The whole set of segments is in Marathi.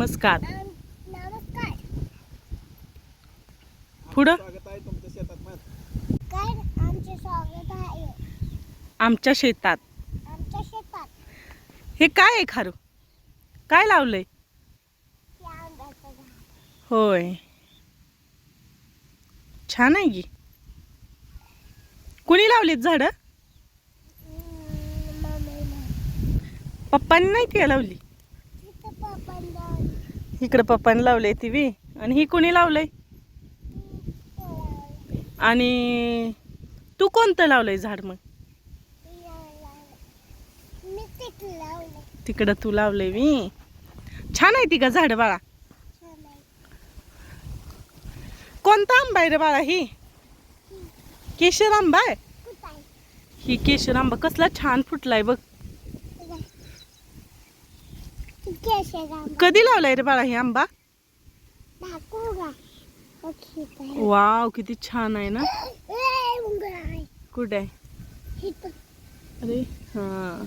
नमस्कार. नमस्कार. पुढं? स्वागत आहे तुमच्या शेतात मग. काय? आमचे स्वागत आहे. आमच्या शेतात. आमच्या शेतात. हे काय आहे खारू? काय लावलंय? होय. छान आहे की. कुणी लावलीत झाडं. पप्पांनी नाही ती लावली. इकडं पप्पाने लावलंय ती बी आणि ही कुणी लावलंय. आणि तू कोणतं लावलंय झाड मग तिकडं तू लावलंय मी छान आहे ती का झाड बाळा. कोणता आंबा आहे रे बाळा ही केशर आंबा आहे? ही केशर आंबा कसला छान फुटलाय बघ इथं आहे. केशर आंबा. कधी लावलाय रे बाळा ही आंबा. वाव किती छान आहे ना. कुठे आहे. अरे हा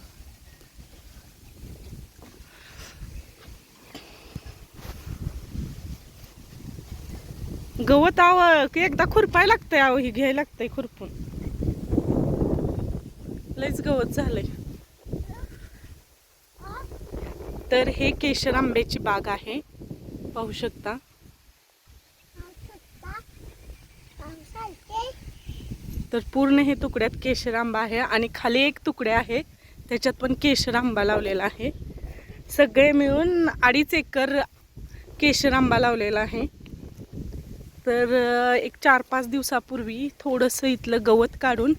गवत आव एकदा खुरपाय लागतंय आव ही घ्यायला लागतंय खुरपून लयच गवत झालंय तर हे केशर आंब्याची बाग आहे. पाहू शकता. तर पूर्ण हे तुकड्यात केशर आंबा आहे आणि खाली एक तुकडे आहे. त्याच्यात पण केशर आंबा लावलेला आहे. सगळे मिळून अडीच एकर केशर आंबा लावलेला आहे. तर एक चार पाच दिवसापूर्वी थोडंसं इथलं गवत काढून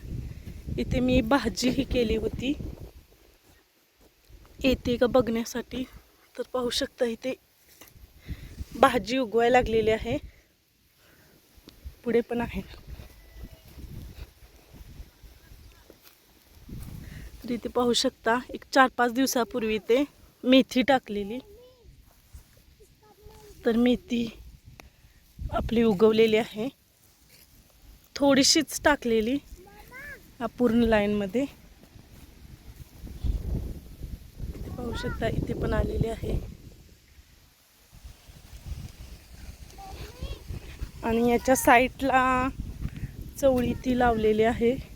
इथे मी भाजीही केली होती. येते का बघण्यासाठी तर पाहू शकता इथे भाजी उगवायला लागलेली आहे. पुढे पण आहे. तर इथे पाहू शकता एक चार पाच दिवसापूर्वी ते मेथी टाकलेली. तर मेथी आपली उगवलेली आहे. थोडीशीच टाकलेली पूर्ण लाईनमध्ये इथे शकता इथे पण आलेली आहे. आणि याच्या साईडला चवळी ती लावलेली आहे.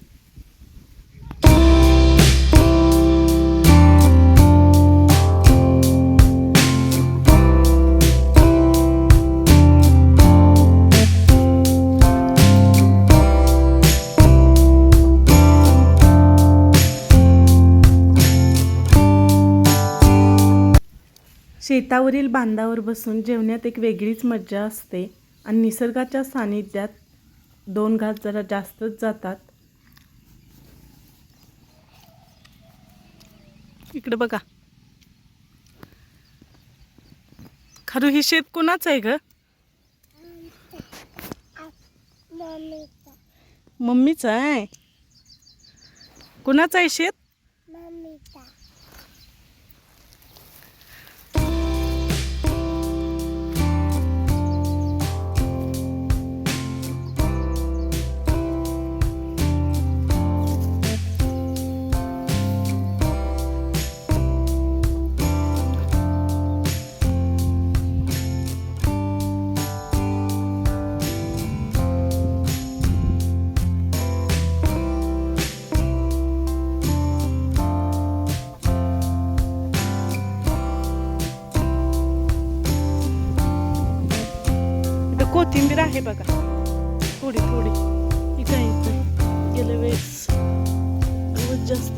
शेतावरील बांधावर बसून जेवण्यात एक वेगळीच मज्जा असते. आणि निसर्गाच्या सानिध्यात दोन घास जरा जास्तच जातात. इकडे बघा. खरू ही शेत कोणाचं आहे ग? मम्मीच मम्मीचं आहे? कुणाचं आहे शेत? इथं कोथिंबीर आहे बघा. थोडी थोडी. इथं इथं. गेल्या वेळेस. जास्त